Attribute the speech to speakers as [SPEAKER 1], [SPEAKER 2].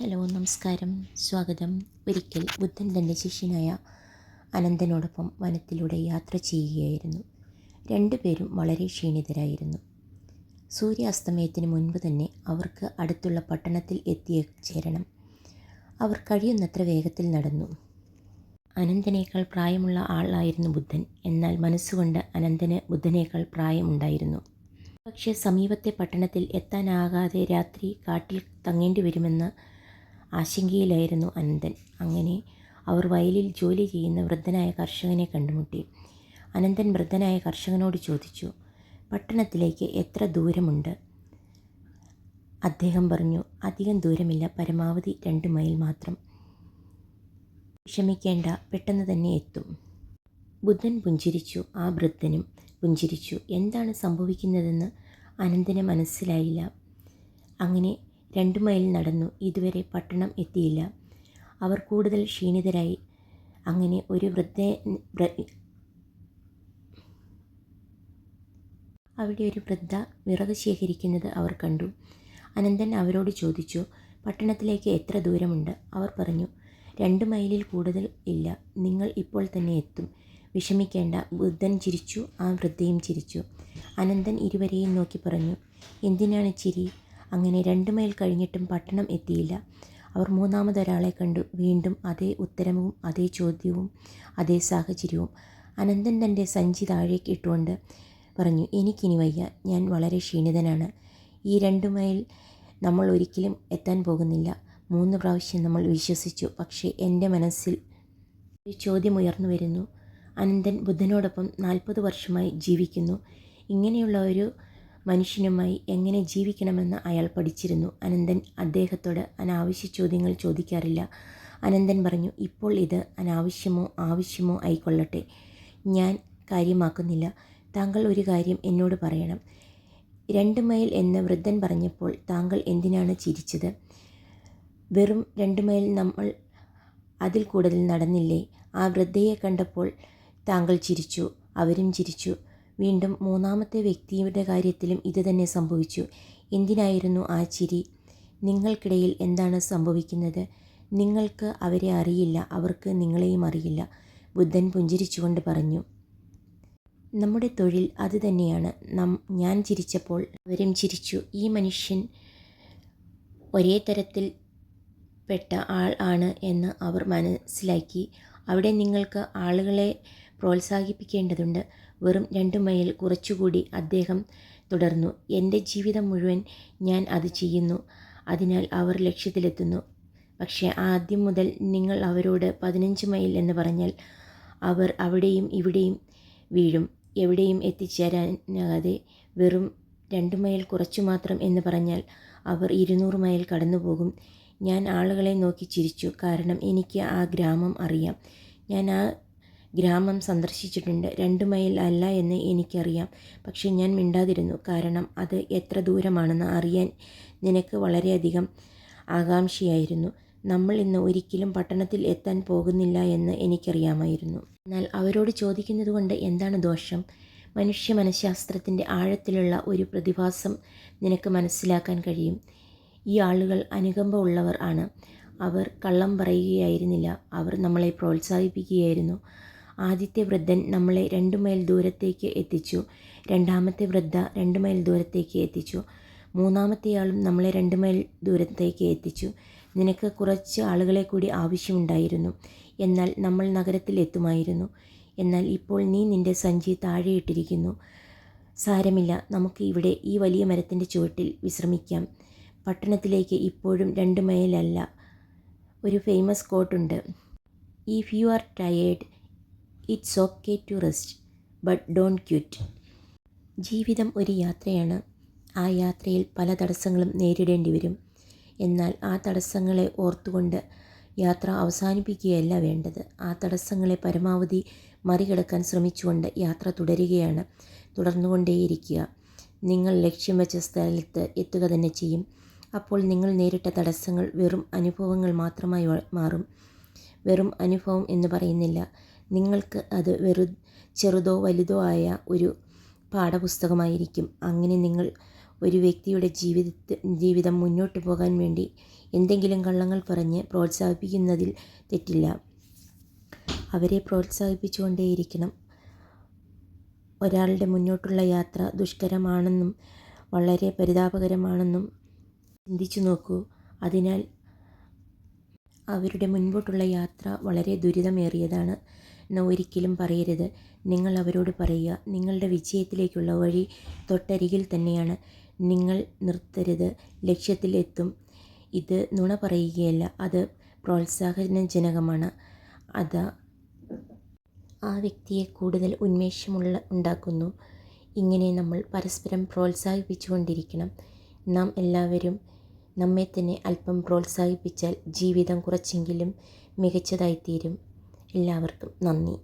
[SPEAKER 1] Hello നമസ്കാരം. സ്വാഗതം. ഒരിക്കൽ ബുദ്ധൻ തന്റെ ശിഷ്യനായ അനന്തനോടൊപ്പം വനത്തിലൂടെ യാത്ര ചെയ്യുകയായിരുന്നു. രണ്ടുപേരും വളരെ ക്ഷീണിതരായിരുന്നു. സൂര്യാസ്തമയത്തിന് മുൻപ് തന്നെ അവർക്ക് അടുത്തുള്ള പട്ടണത്തിൽ എത്തിച്ചേരണം അവർ കഴിയുന്നത്ര വേഗത്തിൽ നടന്നു. അനന്തനേക്കാൾ പ്രായമുള്ള ആളായിരുന്നു ബുദ്ധൻ. എന്നാൽ മനസ്സുകൊണ്ട് അനന്തന് ബുദ്ധനേക്കാൾ പ്രായമുണ്ടായിരുന്നു. പക്ഷേ സമീപത്തെ പട്ടണത്തിൽ എത്താനാകാതെ രാത്രി കാട്ടിൽ തങ്ങേണ്ടി വരുമെന്ന് ആശങ്കയിലായിരുന്നു അനന്തൻ. അങ്ങനെ അവർ വയലിൽ ജോലി ചെയ്യുന്ന വൃദ്ധനായ കർഷകനെ കണ്ടുമുട്ടി. അനന്തൻ വൃദ്ധനായ കർഷകനോട് ചോദിച്ചു പട്ടണത്തിലേക്ക് എത്ര ദൂരമുണ്ട്? അദ്ദേഹം പറഞ്ഞു അധികം ദൂരമില്ല പരമാവധി രണ്ട് മൈൽ മാത്രം. വിഷമിക്കേണ്ട പെട്ടെന്ന് തന്നെ എത്തും. ബുദ്ധൻ പുഞ്ചിരിച്ചു. ആ വൃദ്ധനും പുഞ്ചിരിച്ചു. എന്താണ് സംഭവിക്കുന്നതെന്ന് അനന്തന് മനസ്സിലായില്ല. അങ്ങനെ രണ്ടു മൈൽ നടന്നു. ഇതുവരെ പട്ടണം എത്തിയില്ല. അവർ കൂടുതൽ ക്ഷീണിതരായി. അങ്ങനെ ഒരു വൃദ്ധ അവിടെ ഒരു വൃദ്ധ വിറക് ശേഖരിക്കുന്നത് അവർ കണ്ടു. അനന്തൻ അവരോട് ചോദിച്ചു പട്ടണത്തിലേക്ക് എത്ര ദൂരമുണ്ട്? അവർ പറഞ്ഞു രണ്ട് മൈലിൽ കൂടുതൽ ഇല്ല. നിങ്ങൾ ഇപ്പോൾ തന്നെ എത്തും. വിഷമിക്കേണ്ട. വൃദ്ധൻ ചിരിച്ചു. ആ വൃദ്ധയും ചിരിച്ചു. അനന്തൻ ഇരുവരെയും നോക്കി പറഞ്ഞു എന്തിനാണ് ചിരി? അങ്ങനെ രണ്ട് മൈൽ കഴിഞ്ഞിട്ടും പട്ടണം എത്തിയില്ല. അവർ മൂന്നാമതൊരാളെ കണ്ടു. വീണ്ടും അതേ ഉത്തരവും അതേ ചോദ്യവും അതേ സാഹചര്യവും അനന്തൻ തന്റെ സഞ്ചി താഴേക്ക് ഇട്ടുകൊണ്ട് പറഞ്ഞു എനിക്കിനി വയ്യ. ഞാൻ വളരെ ക്ഷീണിതനാണ്. ഈ രണ്ട് മൈൽ നമ്മൾ ഒരിക്കലും എത്താൻ പോകുന്നില്ല. മൂന്ന് പ്രാവശ്യം നമ്മൾ വിശ്വസിച്ചു. പക്ഷേ എന്റെ മനസ്സിൽ ഒരു ചോദ്യം ഉയർന്നു വരുന്നു. അനന്തൻ ബുദ്ധനോടൊപ്പം നാൽപ്പത് വർഷമായി ജീവിക്കുന്നു. ഇങ്ങനെയുള്ള ഒരു മനുഷ്യനുമായി എങ്ങനെ ജീവിക്കണമെന്ന് അയാൾ പഠിച്ചിരുന്നു. അനന്തൻ അദ്ദേഹത്തോട് അനാവശ്യ ചോദ്യങ്ങൾ ചോദിക്കാറില്ല. അനന്തൻ പറഞ്ഞു ഇപ്പോൾ ഇത് അനാവശ്യമോ ആവശ്യമോ ആയിക്കൊള്ളട്ടെ. ഞാൻ കാര്യമാക്കുന്നില്ല. താങ്കൾ ഒരു കാര്യം എന്നോട് പറയണം. രണ്ട് മൈൽ എന്ന് വൃദ്ധൻ പറഞ്ഞപ്പോൾ താങ്കൾ എന്തിനാണ് ചിരിച്ചത്? വെറും രണ്ട് മൈൽ നമ്മൾ അതിൽ കൂടുതൽ നടന്നില്ലേ? ആ വൃദ്ധയെ കണ്ടപ്പോൾ താങ്കൾ ചിരിച്ചു. അവരും ചിരിച്ചു. വീണ്ടും മൂന്നാമത്തെ വ്യക്തിയുടെ കാര്യത്തിലും ഇതുതന്നെ സംഭവിച്ചു. എന്തിനായിരുന്നു ആ ചിരി? നിങ്ങൾക്കിടയിൽ എന്താണ് സംഭവിക്കുന്നത്? നിങ്ങൾക്ക് അവരെ അറിയില്ല. അവർക്ക് നിങ്ങളെയും അറിയില്ല. ബുദ്ധൻ പുഞ്ചിരിച്ചുകൊണ്ട് പറഞ്ഞു. നമ്മുടെ തൊഴിൽ അതുതന്നെയാണ് നം ഞാൻ ചിരിച്ചപ്പോൾ അവരും ചിരിച്ചു. ഈ മനുഷ്യൻ ഒരേ തരത്തിൽ പെട്ട ആൾ ആണ് എന്ന് അവർ മനസ്സിലാക്കി. അവിടെ നിങ്ങൾക്ക് ആളുകളെ പ്രോത്സാഹിപ്പിക്കേണ്ടതുണ്ട്. വെറും രണ്ട് മൈൽ കുറച്ചുകൂടി അദ്ദേഹം തുടർന്നു. എന്റെ ജീവിതം മുഴുവൻ ഞാൻ അത് ചെയ്യുന്നു. അതിനാൽ അവർ ലക്ഷ്യത്തിലെത്തുന്നു. പക്ഷേ ആദ്യം മുതൽ നിങ്ങൾ അവരോട് പതിനഞ്ച് മൈൽ എന്ന് പറഞ്ഞാൽ അവർ അവിടെയും ഇവിടെയും വീഴും. എവിടെയും എത്തിച്ചേരാനാകാതെ വെറും രണ്ട് മൈൽ കുറച്ചു മാത്രം എന്ന് പറഞ്ഞാൽ അവർ ഇരുന്നൂറ് മൈൽ കടന്നുപോകും. ഞാൻ ആളുകളെ നോക്കി ചിരിച്ചു. കാരണം എനിക്ക് ആ ഗ്രാമം അറിയാം. ഞാൻ ആ ഗ്രാമം സന്ദർശിച്ചിട്ടുണ്ട്. രണ്ട് മൈൽ അല്ല എന്ന് എനിക്കറിയാം. പക്ഷേ ഞാൻ മിണ്ടാതിരുന്നു. കാരണം അത് എത്ര ദൂരമാണെന്ന് അറിയാൻ നിനക്ക് വളരെയധികം ആകാംക്ഷയായിരുന്നു. നമ്മൾ ഇന്ന് ഒരിക്കലും പട്ടണത്തിൽ എത്താൻ പോകുന്നില്ല എന്ന് എനിക്കറിയാമായിരുന്നു. എന്നാൽ അവരോട് ചോദിക്കുന്നത് കൊണ്ട് എന്താണ് ദോഷം? മനുഷ്യ മനഃശാസ്ത്രത്തിന്റെ ആഴത്തിലുള്ള ഒരു പ്രതിഭാസം നിനക്ക് മനസ്സിലാക്കാൻ കഴിയും. ഈ ആളുകൾ അനുകമ്പ ഉള്ളവർ ആണ്. അവർ കള്ളം പറയുകയായിരുന്നില്ല. അവർ നമ്മളെ പ്രോത്സാഹിപ്പിക്കുകയായിരുന്നു. ആദ്യത്തെ വൃദ്ധൻ നമ്മളെ രണ്ട് മൈൽ ദൂരത്തേക്ക് എത്തിച്ചു. രണ്ടാമത്തെ വൃദ്ധ രണ്ട് മൈൽ ദൂരത്തേക്ക് എത്തിച്ചു. മൂന്നാമത്തെയാളും നമ്മളെ രണ്ട് മൈൽ ദൂരത്തേക്ക് എത്തിച്ചു. നിനക്ക് കുറച്ച് ആളുകളെ കൂടി ആവശ്യമുണ്ടായിരുന്നു. എന്നാൽ നമ്മൾ നഗരത്തിൽ എത്തുമായിരുന്നു. എന്നാൽ ഇപ്പോൾ നീ നിന്റെ സഞ്ചി താഴെയിട്ടിരിക്കുന്നു സാരമില്ല നമുക്ക് ഇവിടെ ഈ വലിയ മരത്തിന്റെ ചുവട്ടിൽ വിശ്രമിക്കാം. പട്ടണത്തിലേക്ക് ഇപ്പോഴും രണ്ട് മൈലല്ല. ഒരു famous കോട്ടുണ്ട് if you are tired it's okay to rest but don't quit ജീവിതം ഒരു യാത്രയാണ്. ആ യാത്രയിൽ പല തടസ്സങ്ങളും നേരിടേണ്ടി വരും. എന്നാൽ ആ തടസ്സങ്ങളെ ഓർത്തുകൊണ്ട് യാത്ര അവസാനിപ്പിക്കുകയല്ല വേണ്ടത്. ആ തടസ്സങ്ങളെ പരമാവധി മറികടക്കാൻ ശ്രമിച്ചുകൊണ്ട് യാത്ര തുടരുകയാണ്. തുടർന്നുകൊണ്ടേയിരിക്കുക. നിങ്ങൾ ലക്ഷ്യം വെച്ച സ്ഥലത്ത് എത്തുക തന്നെ ചെയ്യും. അപ്പോൾ നിങ്ങൾ നേരിട്ട തടസ്സങ്ങൾ വെറും അനുഭവങ്ങൾ മാത്രമായി മാറും. വെറും അനുഭവം എന്ന് പറയുന്നില്ല. നിങ്ങൾക്ക് അത് വെറു ചെറുതോ വലുതോ ആയ ഒരു പാഠപുസ്തകമായിരിക്കും. അങ്ങനെ നിങ്ങൾ ഒരു വ്യക്തിയുടെ ജീവിതത്തെ ജീവിതം മുന്നോട്ട് പോകാൻ വേണ്ടി എന്തെങ്കിലും കള്ളങ്ങൾ പറഞ്ഞ് പ്രോത്സാഹിപ്പിക്കുന്നതിൽ തെറ്റില്ല. അവരെ പ്രോത്സാഹിപ്പിച്ചുകൊണ്ടേയിരിക്കണം. ഒരാളുടെ മുന്നോട്ടുള്ള യാത്ര ദുഷ്കരമാണെന്നും വളരെ പരിതാപകരമാണെന്നും ചിന്തിച്ചു നോക്കൂ. അതിനാൽ അവരുടെ മുൻപോട്ടുള്ള യാത്ര വളരെ ദുരിതമേറിയതാണ്. ഒരിക്കലും പറയരുത്. നിങ്ങൾ അവരോട് പറയുക നിങ്ങളുടെ വിജയത്തിലേക്കുള്ള വഴി തൊട്ടരികിൽ തന്നെയാണ്. നിങ്ങൾ നിർത്തരുത്. ലക്ഷ്യത്തിലെത്തും ഇത് നുണ പറയുകയല്ല അത് പ്രോത്സാഹനജനകമാണ്. അത് ആ വ്യക്തിയെ കൂടുതൽ ഉന്മേഷമുള്ള ഉണ്ടാക്കുന്നു. ഇങ്ങനെ നമ്മൾ പരസ്പരം പ്രോത്സാഹിപ്പിച്ചുകൊണ്ടിരിക്കണം. നാം എല്ലാവരും നമ്മെ തന്നെ അല്പം പ്രോത്സാഹിപ്പിച്ചാൽ ജീവിതം കുറച്ചെങ്കിലും മികച്ചതായിത്തീരും. എല്ലാവർക്കും നന്ദി.